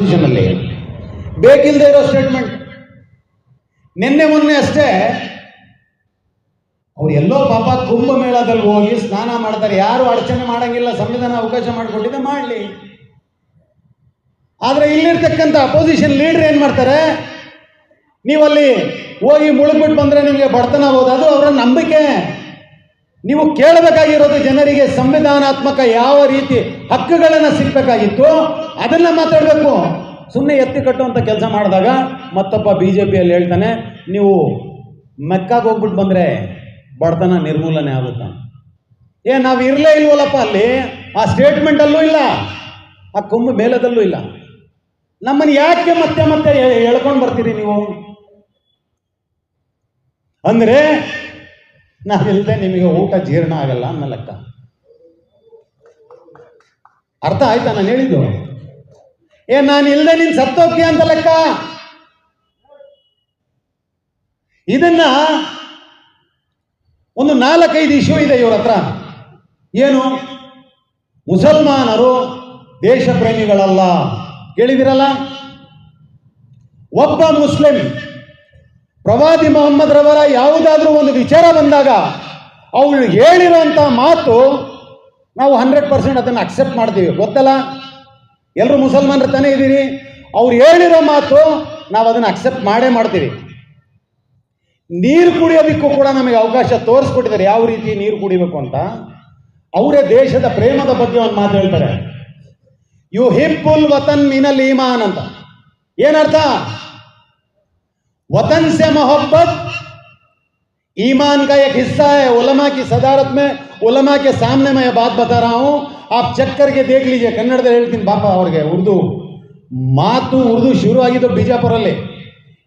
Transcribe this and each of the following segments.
ಅಲ್ಲಿ ಬೇಕಿಲ್ಲದೆ ಇರೋ ಸ್ಟೇಟ್ಮೆಂಟ್ ನಿನ್ನೆ ಮೊನ್ನೆ ಅಷ್ಟೇ, ಅವ್ರು ಎಲ್ಲೋ ಪಾಪ ಕುಂಭಮೇಳದಲ್ಲಿ ಹೋಗಿ ಸ್ನಾನ ಮಾಡ್ತಾರೆ. ಯಾರು ಅಡಚಣೆ ಮಾಡಂಗಿಲ್ಲ, ಸಂವಿಧಾನ ಅವಕಾಶ ಮಾಡಿಕೊಟ್ಟಿದೆ, ಮಾಡಲಿ. ಆದರೆ ಇಲ್ಲಿರ್ತಕ್ಕಂಥ ಅಪೋಸಿಷನ್ ಲೀಡರ್ ಏನು ಮಾಡ್ತಾರೆ? ನೀವಲ್ಲಿ ಹೋಗಿ ಮುಳುಗ್ಬಿಟ್ಟು ಬಂದ್ರೆ ನಿಮಗೆ ಬಡತನ ಆಗ್ಬೋದು. ಅದು ಅವರ ನಂಬಿಕೆ. ನೀವು ಕೇಳಬೇಕಾಗಿರೋದು ಜನರಿಗೆ ಸಂವಿಧಾನಾತ್ಮಕ ಯಾವ ರೀತಿ ಹಕ್ಕುಗಳನ್ನು ಸಿಗ್ಬೇಕಾಗಿತ್ತು? ಅದನ್ನ ಮಾತಾಡಬೇಕು. ಸುಮ್ಮನೆ ಎತ್ತಿ ಕಟ್ಟುವಂಥ ಕೆಲಸ ಮಾಡಿದಾಗ ಮತ್ತೊಬ್ಬ ಬಿ ಜೆ ಪಿಯಲ್ಲಿ ಹೇಳ್ತಾನೆ, ನೀವು ಮೆಕ್ಕಾಗಿ ಹೋಗ್ಬಿಟ್ಟು ಬಂದರೆ ಬಡತನ ನಿರ್ಮೂಲನೆ ಆಗುತ್ತೆ? ಏ, ನಾವು ಇರಲೇ ಇಲ್ವಲ್ಲಪ್ಪ ಅಲ್ಲಿ. ಆ ಸ್ಟೇಟ್ಮೆಂಟಲ್ಲೂ ಇಲ್ಲ. ಆ ಕೊಂಬು ಮೇಲದಲ್ಲೂ ಇಲ್ಲ. ನಮ್ಮನ್ನು ಯಾಕೆ ಮತ್ತೆ ಮತ್ತೆ ಎಳ್ಕೊಂಡು ಬರ್ತೀರಿ ನೀವು? ಅಂದರೆ ನಾವಿಲ್ಲದೆ ನಿಮಗೆ ಊಟ ಜೀರ್ಣ ಆಗಲ್ಲ ಅನ್ನೋ ಲೆಕ್ಕ. ಅರ್ಥ ಆಯ್ತಾ ನಾನು ಹೇಳಿದ್ದು? ಏ, ನಾನು ಇಲ್ಲದೆ ನೀನು ಸತ್ತೋಗ್ತೀಯ ಅಂತ ಲೆಕ್ಕ? ಇದನ್ನ ಒಂದು ನಾಲ್ಕೈದು ಇಶ್ಯೂ ಇದೆ ಇವ್ರ ಹತ್ರ. ಏನು? ಮುಸಲ್ಮಾನರು ದೇಶ ಪ್ರೇಮಿಗಳಲ್ಲ ಕೇಳಿದಿರಲ್ಲ? ಒಬ್ಬ ಮುಸ್ಲಿಂ ಪ್ರವಾದಿ ಮೊಹಮ್ಮದ್ ರವರ ಯಾವುದಾದ್ರೂ ಒಂದು ವಿಚಾರ ಬಂದಾಗ ಅವಳು ಹೇಳಿರುವಂತಹ ಮಾತು ನಾವು ಹಂಡ್ರೆಡ್ ಪರ್ಸೆಂಟ್ ಅದನ್ನು ಅಕ್ಸೆಪ್ಟ್ ಮಾಡ್ತೀವಿ. ಗೊತ್ತಲ್ಲ? ಎಲ್ಲರೂ ಮುಸಲ್ಮಾನರು ತಾನೇ ಇದ್ದೀರಿ ಅವ್ರು ಹೇಳಿರೋ ಮಾತು ನಾವು ಅದನ್ನು ಅಕ್ಸೆಪ್ಟ್ ಮಾಡೇ ಮಾಡ್ತೀವಿ ನೀರು ಕುಡಿಯೋದಕ್ಕೂ ಕೂಡ ನಮಗೆ ಅವಕಾಶ ತೋರಿಸ್ಕೊಟ್ಟಿದ್ದಾರೆ ಯಾವ ರೀತಿ ನೀರು ಕುಡಿಬೇಕು ಅಂತ ಅವರೇ ದೇಶದ ಪ್ರೇಮದ ಬಗ್ಗೆ ಒಂದು ಮಾತು ಹೇಳ್ತಾರೆ ಯು ಹಿಬ್ಬುಲ್ ವತನ್ ಮಿನಲ್ ಈಮಾನ್ ಅಂತ ಏನರ್ಥ वतन से मोहब्बत ईमान का एक हिस्सा है उलमा की सदारत में उलमा के सामने मैं ये बात बता रहा हूं ಆ ಚಕ್ಕರ್ಗೆ ದೇಗ್ಲಿಗೆ ಕನ್ನಡದಲ್ಲಿ ಹೇಳ್ತೀನಿ ಪಾಪ ಅವ್ರಿಗೆ, ಉರ್ದು. ಮಾತು ಉರ್ದು ಶುರು ಆಗಿದ್ದು ಬಿಜಾಪುರಲ್ಲಿ.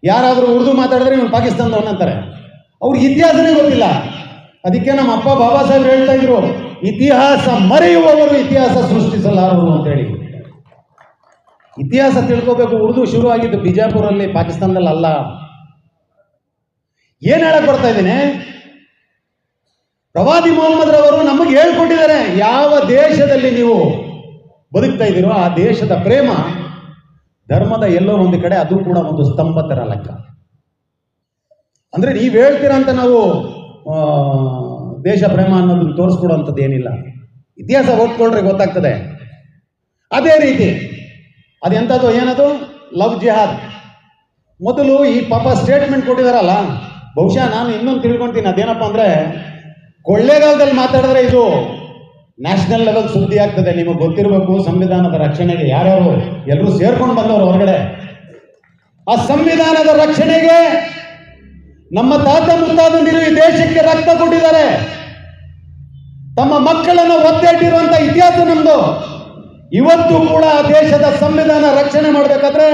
ಯಾರಾದರೂ ಉರ್ದು ಮಾತಾಡಿದ್ರೆ ಇವನು ಪಾಕಿಸ್ತಾನದವನು ಅವ್ರಿಗೆ ಇತಿಹಾಸನೇ ಗೊತ್ತಿಲ್ಲ. ಅದಕ್ಕೆ ನಮ್ಮ ಅಪ್ಪ, ಬಾಬಾ ಸಾಹೇಬ್ರು ಹೇಳ್ತಾ ಇದ್ರು, ಇತಿಹಾಸ ಮರೆಯುವವರು ಇತಿಹಾಸ ಸೃಷ್ಟಿಸಲಾರರು ಅಂತೇಳಿ ಇತಿಹಾಸ ತಿಳ್ಕೋಬೇಕು, ಉರ್ದು ಶುರು ಆಗಿದ್ದು ಬಿಜಾಪುರಲ್ಲಿ ಪಾಕಿಸ್ತಾನದಲ್ಲಿ ಅಲ್ಲ ಏನು ಹೇಳಕ್ಕೆ ಬರ್ತಾ ಇದ್ದೀನಿ? ಪ್ರವಾದಿ ಮೊಹಮ್ಮದ್ ರವರು ನಮಗೆ ಹೇಳ್ಕೊಟ್ಟಿದ್ದಾರೆ, ಯಾವ ದೇಶದಲ್ಲಿ ನೀವು ಬದುಕ್ತಾ ಇದ್ದೀರೋ ಆ ದೇಶದ ಪ್ರೇಮ, ಧರ್ಮದ ಎಲ್ಲೋ ಒಂದು ಕಡೆ ಅದು ಕೂಡ ಒಂದು ಸ್ತಂಭ ತರ ಲೆಕ್ಕ. ಅಂದ್ರೆ ನೀವು ಹೇಳ್ತೀರಾ ಅಂತ ನಾವು ದೇಶ ಪ್ರೇಮ ಅನ್ನೋದನ್ನ ತೋರಿಸ್ಕೊಡುವಂಥದ್ದು ಏನಿಲ್ಲ ಇತಿಹಾಸ ಓದ್ಕೊಳ್ರೆ ಗೊತ್ತಾಗ್ತದೆ. ಅದೇ ರೀತಿ, ಅದೆಂಥದ್ದು, ಏನದು? ಲವ್ ಜಿಹಾದ್. ಮೊದಲು ಈ ಪಾಪ ಸ್ಟೇಟ್ಮೆಂಟ್ ಕೊಟ್ಟಿದಾರಲ್ಲ, ಬಹುಶಃ ನಾನು ಇನ್ನೊಂದು ತಿಳ್ಕೊಂತೀನಿ, ಅದೇನಪ್ಪ ಅಂದರೆ ಕೊಳ್ಳೇಗಾಲದಲ್ಲಿ ಮಾತಾಡಿದ್ರೆ ಇದು ನ್ಯಾಷನಲ್ ಲೆವೆಲ್ ಸುದ್ದಿ ಆಗ್ತದೆ. ನಿಮಗೆ ಗೊತ್ತಿರಬೇಕು, ಸಂವಿಧಾನದ ರಕ್ಷಣೆಗೆ ಯಾರ್ಯಾರು ಎಲ್ಲರೂ ಸೇರ್ಕೊಂಡು ಬಂದವರು ಹೊರಗಡೆ. ಆ ಸಂವಿಧಾನದ ರಕ್ಷಣೆಗೆ ನಮ್ಮ ತಾತ ಮುತ್ತಾದಂದಿರು ಈ ದೇಶಕ್ಕೆ ರಕ್ತ ಕೊಟ್ಟಿದ್ದಾರೆ. ತಮ್ಮ ಮಕ್ಕಳನ್ನು ಒತ್ತೆ ಇಟ್ಟಿರುವಂತ ಇತಿಹಾಸ ನಮ್ದು. ಇವತ್ತು ಕೂಡ ಆ ದೇಶದ ಸಂವಿಧಾನ ರಕ್ಷಣೆ ಮಾಡಬೇಕಾದ್ರೆ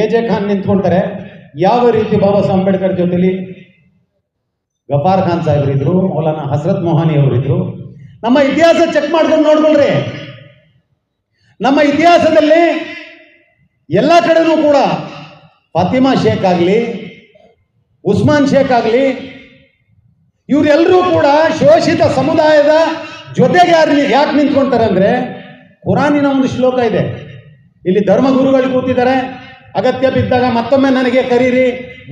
ಎ ಜೆ ಖಾನ್ ನಿಂತ್ಕೊಳ್ತಾರೆ ಯಾವ ರೀತಿ ಬಾಬಾ ಸಾಹೇಬ್ ಅಂಬೇಡ್ಕರ್ ಜೊತೆಲಿ ಗಫಾರ್ ಖಾನ್ ಸಾಹೇಬ್ರಿದ್ರು ಮೌಲಾನ ಹಸರತ್ ಮೊಹಾನಿ ಅವರಿದ್ರು ನಮ್ಮ ಇತಿಹಾಸ ಚೆಕ್ ಮಾಡ್ಕೊಂಡು ನೋಡ್ಕೊಳ್ರಿ. ನಮ್ಮ ಇತಿಹಾಸದಲ್ಲಿ ಎಲ್ಲ ಕಡೆನೂ ಕೂಡ ಫಾತಿಮಾ ಶೇಖ್ ಆಗಲಿ, ಉಸ್ಮಾನ್ ಶೇಖ್ ಆಗಲಿ ಇವರೆಲ್ಲರೂ ಕೂಡ ಶೋಷಿತ ಸಮುದಾಯದ ಜೊತೆಗೆ ಯಾರು ಯಾಕೆ ನಿಂತ್ಕೊಂತಾರೆ ಅಂದ್ರೆ ಕುರಾನಿನ ಒಂದು ಶ್ಲೋಕ ಇದೆ. ಇಲ್ಲಿ ಧರ್ಮಗುರುಗಳು ಕೂತಿದ್ದಾರೆ. ಅಗತ್ಯ ಬಿದ್ದಾಗ ಮತ್ತೊಮ್ಮೆ ನನಗೆ ಕರೀರಿ.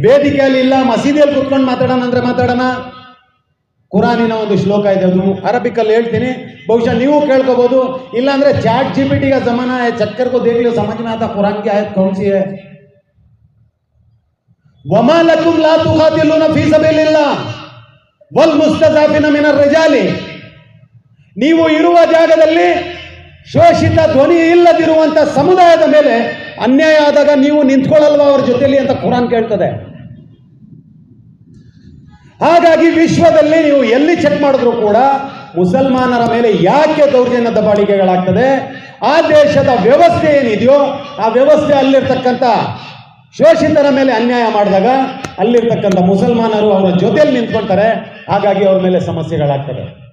ವೇದಿಕೆಯಲ್ಲಿ ಇಲ್ಲ, ಮಸೀದಿಯಲ್ಲಿ ಕುತ್ಕೊಂಡು ಮಾತಾಡೋಣ ಅಂದ್ರೆ ಮಾತಾಡೋಣ. ಕುರಾನಿನ ಒಂದು ಶ್ಲೋಕ ಇದೆ, ಅದು ಅರಬಿಕಲ್ಲಿ ಹೇಳ್ತೀನಿ. ಬಹುಶಃ ನೀವು ಕೇಳ್ಕೋಬಹುದು ಇಲ್ಲಾಂದ್ರೆ ಚಾಟ್ ಜಿ ಪಿ ಜಮಾನ ಚಕ್ಕರ್ಗೂ ದೇಗ್ಲಿ ಸಮಾಜನಾಥ ಆತ ಕುರಾನ್ಗೆ ಆಯ್ತು ಕೌನ್ಸಿಯೇ. ವಮಾಲಕುಂ ಲಾ ತುಖಾತಿಲ್ಲೂನ ಫೀ ಸಬೀಲಿಲ್ಲ. ವಲ್ ಮುಸ್ತಜಾಫಿನ ಮಿನರ್ ರಜಾಲಿ. ನೀವು ಇರುವ ಜಾಗದಲ್ಲಿ ಶೋಷಿತ ಧ್ವನಿ ಇಲ್ಲದಿರುವಂಥ ಸಮುದಾಯದ ಮೇಲೆ ಅನ್ಯಾಯ ಆದಾಗ ನೀವು ನಿಂತ್ಕೊಳ್ಳಲ್ವಾ ಅವ್ರ ಜೊತೆಯಲ್ಲಿ ಅಂತ ಕುರಾನ್ ಕೇಳ್ತದೆ. ಹಾಗಾಗಿ ವಿಶ್ವದಲ್ಲಿ ನೀವು ಎಲ್ಲಿ ಚೆಕ್ ಮಾಡಿದ್ರು ಕೂಡ ಮುಸಲ್ಮಾನರ ಮೇಲೆ ಯಾಕೆ ದೌರ್ಜನ್ಯ ದಬ್ಬಾಳಿಕೆಗಳಾಗ್ತದೆ ಆ ದೇಶದ ವ್ಯವಸ್ಥೆ ಏನಿದೆಯೋ ಆ ವ್ಯವಸ್ಥೆ ಅಲ್ಲಿರ್ತಕ್ಕಂಥ ಶೋಷಿತರ ಮೇಲೆ ಅನ್ಯಾಯ ಮಾಡಿದಾಗ ಅಲ್ಲಿರ್ತಕ್ಕಂಥ ಮುಸಲ್ಮಾನರು ಅವರ ಜೊತೆಯಲ್ಲಿ ನಿಂತ್ಕೊಳ್ತಾರೆ ಹಾಗಾಗಿ ಅವ್ರ ಮೇಲೆ ಸಮಸ್ಯೆಗಳಾಗ್ತದೆ.